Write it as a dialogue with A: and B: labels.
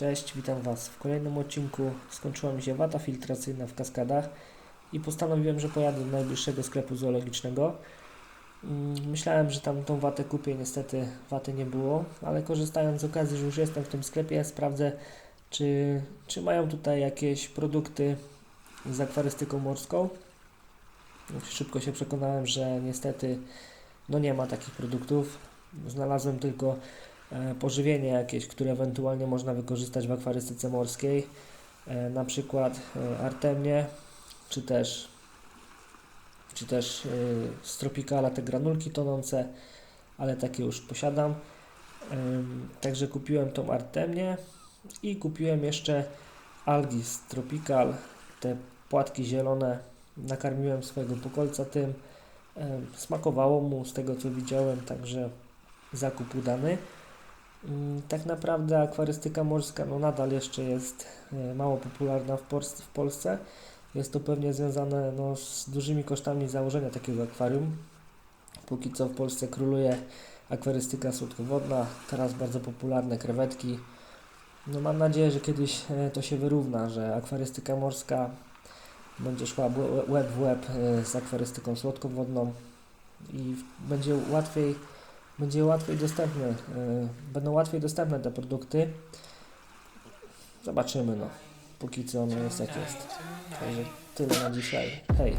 A: Cześć, witam Was. W kolejnym odcinku skończyła mi się wata filtracyjna w kaskadach i postanowiłem, że pojadę do najbliższego sklepu zoologicznego. Mm, Myślałem, że tam tą watę kupię, niestety waty nie było, ale korzystając z okazji, że już jestem w tym sklepie, sprawdzę, czy, czy mają tutaj jakieś produkty z akwarystyką morską. Szybko się przekonałem, że niestety no nie ma takich produktów. Znalazłem tylko pożywienie jakieś, które ewentualnie można wykorzystać w akwarystyce morskiej, e, na przykład e, artemnie, czy też czy też e, z Tropicala te granulki tonące, ale takie już posiadam. Także kupiłem tą artemię i kupiłem jeszcze algi z Tropical, te płatki zielone. Nakarmiłem swojego pokolca tym. Ym, Smakowało mu z tego co widziałem, także zakup udany. Mm, Tak naprawdę akwarystyka morska no nadal jeszcze jest e, mało popularna w, Pols- w Polsce. Jest to pewnie związane no, z dużymi kosztami założenia takiego akwarium. Póki co w Polsce króluje akwarystyka słodkowodna, teraz bardzo popularne krewetki. No mam nadzieję, że kiedyś e, to się wyrówna, że akwarystyka morska będzie szła łeb w łeb e, z akwarystyką słodkowodną i będzie łatwiej będzie łatwiej dostępne, e, będą łatwiej dostępne te produkty. Zobaczymy no. Póki co no jest jak jest. Także tyle na dzisiaj. Hej.